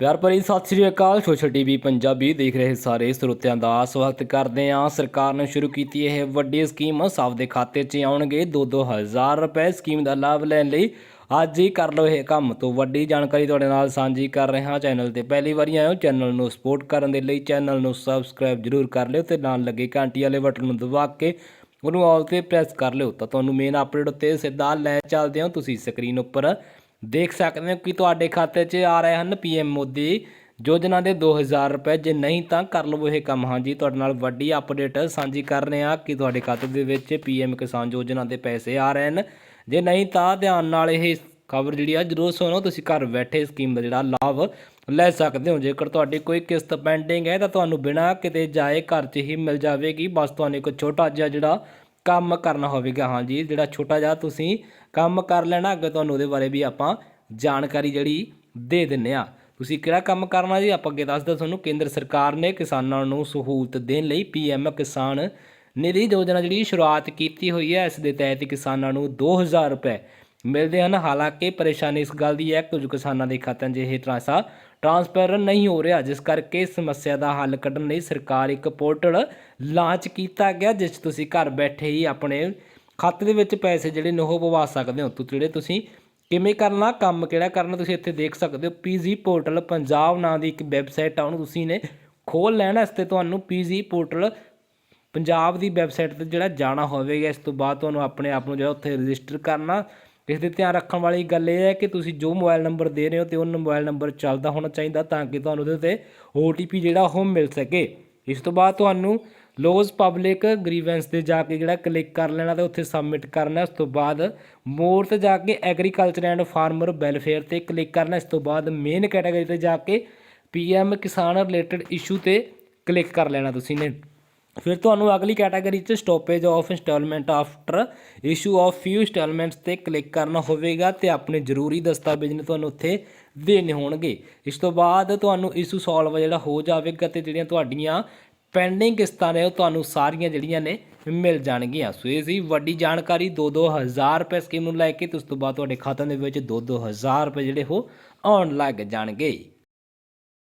ਪਿਆਰ ਭਰੀ ਸਤਿ ਸ੍ਰੀ ਅਕਾਲ, social TV Punjabi ਦੇਖ ਰਹੇ ਸਾਰੇ ਸਰੋਤਿਆਂ ਦਾ ਸਵਾਗਤ ਕਰਦੇ ਹਾਂ। ਸਰਕਾਰ ਨੇ ਸ਼ੁਰੂ ਕੀਤੀ ਇਹ ਵੱਡੀ ਸਕੀਮ। ਸਭ ਦੇ ਖਾਤੇ 'ਚ ਆਉਣਗੇ 2-2000 ਰੁਪਏ। ਸਕੀਮ ਦਾ ਲਾਭ ਲੈਣ ਲਈ ਅੱਜ ਹੀ ਕਰ ਲਓ ਇਹ ਕੰਮ। ਤੋਂ ਵੱਡੀ ਜਾਣਕਾਰੀ ਤੁਹਾਡੇ ਨਾਲ ਸਾਂਝੀ ਕਰ ਰਹੇ ਹਾਂ। ਚੈਨਲ ਤੇ ਪਹਿਲੀ ਵਾਰੀ ਆਇਓ ਚੈਨਲ ਨੂੰ ਸਪੋਰਟ ਕਰਨ ਦੇ ਲਈ ਚੈਨਲ ਨੂੰ ਸਬਸਕ੍ਰਾਈਬ ਜਰੂਰ ਕਰ ਲਿਓ ਤੇ ਨਾਲ ਲੱਗੇ ਘੰਟੀ ਵਾਲੇ ਬਟਨ ਨੂੰ ਦਬਾ ਕੇ ਉਹਨੂੰ ਆਲ ਤੇ ਪ੍ਰੈਸ ਕਰ ਲਿਓ। ਤਾਂ ਤੁਹਾਨੂੰ ਮੇਨ ਅਪਡੇਟ ਉੱਤੇ ਸਿੱਧਾ ਲੈ ਚੱਲਦੇ ਹੋ। ਤੁਸੀਂ ਸਕਰੀਨ ਉੱਪਰ ਦੇਖ ਸਕਦੇ ਹੋ ਕਿ ਤੁਹਾਡੇ ਖਾਤੇ 'ਚ ਆ ਰਹੇ ਹਨ ਪੀਐਮ ਮੋਦੀ ਯੋਜਨਾ ਦੇ 2000 ਰੁਪਏ, ਜੇ ਨਹੀਂ ਤਾਂ ਕਰ ਲਵੋ ਇਹ ਕੰਮ। ਹਾਂਜੀ, ਤੁਹਾਡੇ ਨਾਲ ਵੱਡੀ ਅਪਡੇਟ ਸਾਂਝੀ ਕਰ ਰਹੇ ਹਾਂ ਕਿ ਤੁਹਾਡੇ ਖਾਤੇ ਦੇ ਵਿੱਚ ਪੀਐਮ ਕਿਸਾਨ ਯੋਜਨਾ ਦੇ ਪੈਸੇ ਆ ਰਹੇ ਹਨ। ਜੇ ਨਹੀਂ ਤਾਂ ਧਿਆਨ ਨਾਲ ਇਹ ਖਬਰ ਜਿਹੜੀ ਆ ਜਰੂਰ ਸੁਣੋ। ਤੁਸੀਂ ਘਰ ਬੈਠੇ ਸਕੀਮ ਦਾ ਜਿਹੜਾ ਲਾਭ ਲੈ ਸਕਦੇ ਹੋ। ਜੇਕਰ ਤੁਹਾਡੀ ਕੋਈ ਕਿਸ਼ਤ ਪੈਂਡਿੰਗ ਹੈ ਤਾਂ ਤੁਹਾਨੂੰ ਬਿਨਾਂ ਕਿਤੇ ਜਾਏ ਘਰ 'ਚ ਹੀ ਮਿਲ ਜਾਵੇਗੀ। ਬਸ ਤੁਹਾਨੂੰ ਇੱਕ ਛੋਟਾ ਜਿਹਾ ਜਿਹੜਾ ਕੰਮ ਕਰਨਾ ਹੋਵੇਗਾ ਹਾਂਜੀ ਜਿਹੜਾ ਛੋਟਾ ਜਿਹਾ ਤੁਸੀਂ ਕੰਮ ਕਰ ਲੈਣਾ, ਅੱਗੇ ਤੁਹਾਨੂੰ ਉਹਦੇ ਬਾਰੇ ਵੀ ਆਪਾਂ ਜਾਣਕਾਰੀ ਜਿਹੜੀ ਦੇ ਦਿੰਨੇ ਆ। ਤੁਸੀਂ ਕਿਹੜਾ ਕੰਮ ਕਰਨਾ ਜੀ? ਆਪਾਂ ਅੱਗੇ ਦੱਸਦਾ ਤੁਹਾਨੂੰ, ਕੇਂਦਰ ਸਰਕਾਰ ਨੇ ਕਿਸਾਨਾਂ ਨੂੰ ਸਹੂਲਤ ਦੇਣ ਲਈ ਪੀਐਮ ਕਿਸਾਨ ਨਿਧੀ ਯੋਜਨਾ ਜਿਹੜੀ ਸ਼ੁਰੂਆਤ ਕੀਤੀ ਹੋਈ ਹੈ, ਇਸ ਦੇ ਤਹਿਤ ਕਿਸਾਨਾਂ ਨੂੰ 2000 ਰੁਪਏ ਮਿਲਦੇ ਹਨ। ਹਾਲਾਂਕਿ ਪਰੇਸ਼ਾਨੀ ਇਸ ਗੱਲ ਦੀ ਹੈ, ਕੁਝ ਕਿਸਾਨਾਂ ਦੇ ਖਾਤਿਆਂ 'ਚ ਇਹ ਟਰਾਂਸਾ ਟ੍ਰਾਂਸਫਰ ਨਹੀਂ ਹੋ ਰਿਹਾ, ਜਿਸ ਕਰਕੇ ਸਮੱਸਿਆ ਦਾ ਹੱਲ ਕੱਢਣ ਲਈ ਸਰਕਾਰ ਇੱਕ ਪੋਰਟਲ ਲਾਂਚ ਕੀਤਾ ਗਿਆ, ਜਿਸ 'ਚ ਤੁਸੀਂ ਘਰ ਬੈਠੇ ਹੀ ਆਪਣੇ ਖਾਤੇ ਦੇ ਵਿੱਚ ਪੈਸੇ ਜਿਹੜੇ ਨੇ ਉਹ ਪਵਾ ਸਕਦੇ ਹੋ। ਤੋ ਜਿਹੜੇ ਤੁਸੀਂ ਕਿਵੇਂ ਕਰਨਾ, ਕੰਮ ਕਿਹੜਾ ਕਰਨਾ, ਤੁਸੀਂ ਇੱਥੇ ਦੇਖ ਸਕਦੇ ਹੋ। ਪੀਜੀ ਪੋਰਟਲ ਪੰਜਾਬ ਨਾਂ ਦੀ ਇੱਕ ਵੈਬਸਾਈਟ ਆ, ਉਹਨੂੰ ਤੁਸੀਂ ਨੇ ਖੋਲ ਲੈਣਾ, ਇਸ ਤੇ ਤੁਹਾਨੂੰ ਪੀਜੀ ਪੋਰਟਲ ਪੰਜਾਬ ਦੀ ਵੈਬਸਾਈਟ ਤੇ ਜਿਹੜਾ ਜਾਣਾ ਹੋਵੇਗਾ, ਇਸ ਤੋਂ ਬਾਅਦ ਤੁਹਾਨੂੰ ਆਪਣੇ ਆਪ ਨੂੰ ਜਿਹੜਾ ਉੱਥੇ ਰਜਿਸਟਰ ਕਰਨਾ ਇਸ ਦੇ ਧਿਆਨ ਰੱਖਣ ਵਾਲੀ ਗੱਲ ਇਹ ਹੈ ਕਿ ਤੁਸੀਂ ਜੋ ਮੋਬਾਈਲ ਨੰਬਰ ਦੇ ਰਹੇ ਹੋ ਤੇ ਉਹ ਮੋਬਾਈਲ ਨੰਬਰ ਚੱਲਦਾ ਹੋਣਾ ਚਾਹੀਦਾ ਤਾਂ ਕਿ ਤੁਹਾਨੂੰ ਉਹਦੇ ਤੇ OTP ਜਿਹੜਾ ਉਹ ਮਿਲ ਸਕੇ। ਇਸ ਤੋਂ ਬਾਅਦ ਤੁਹਾਨੂੰ ਲੋਜ਼ ਪਬਲਿਕ ਗ੍ਰੀਵੈਂਸ ਤੇ ਜਾ ਕੇ ਜਿਹੜਾ ਕਲਿੱਕ ਕਰ ਲੈਣਾ ਤੇ ਉੱਥੇ ਸਬਮਿਟ ਕਰਨਾ। ਉਸ ਤੋਂ ਬਾਅਦ ਮੋਰ ਤੇ ਜਾ ਕੇ ਐਗਰੀਕਲਚਰ ਐਂਡ ਫਾਰਮਰ ਵੈਲਫੇਅਰ ਤੇ ਕਲਿੱਕ ਕਰਨਾ। ਇਸ ਤੋਂ ਬਾਅਦ ਮੇਨ ਕੈਟਾਗਰੀ ਤੇ ਜਾ ਕੇ ਪੀਐਮ ਕਿਸਾਨ ਰਿਲੇਟਡ ਇਸ਼ੂ ਤੇ ਕਲਿੱਕ ਕਰ ਲੈਣਾ ਤੁਸੀਂ ਨੇ। ਫਿਰ ਤੁਹਾਨੂੰ ਅਗਲੀ ਕੈਟਾਗਰੀ 'ਚ stoppage of installment after issue of few installments ਤੇ ਕਲਿੱਕ ਕਰਨਾ ਹੋਵੇਗਾ ਤੇ ਆਪਣੇ ਜ਼ਰੂਰੀ ਦਸਤਾਵੇਜ਼ ਨੇ ਤੁਹਾਨੂੰ ਉੱਥੇ ਦੇਣੇ ਹੋਣਗੇ। ਇਸ ਤੋਂ ਬਾਅਦ ਤੁਹਾਨੂੰ ਇਸ਼ੂ ਸੋਲਵ ਜਿਹੜਾ ਹੋ ਜਾਵੇਗਾ ਤੇ ਜਿਹੜੀਆਂ ਤੁਹਾਡੀਆਂ ਪੈਂਡਿੰਗ ਕਿਸ਼ਤਾਂ ਨੇ ਉਹ ਤੁਹਾਨੂੰ ਸਾਰੀਆਂ ਜਿਹੜੀਆਂ ਨੇ ਮਿਲ ਜਾਣਗੀਆਂ। ਸੋ ਇਹ ਸੀ ਵੱਡੀ ਜਾਣਕਾਰੀ 2-2000 ਰੁਪਏ ਸਕੀਮ ਨੂੰ ਲੈ ਕੇ ਤੇ ਉਸ ਤੋਂ ਬਾਅਦ ਤੁਹਾਡੇ ਖਾਤੇ ਦੇ ਵਿੱਚ 2-2000 ਰੁਪਏ ਜਿਹੜੇ ਉਹ ਆਉਣ ਲੱਗ ਜਾਣਗੇ।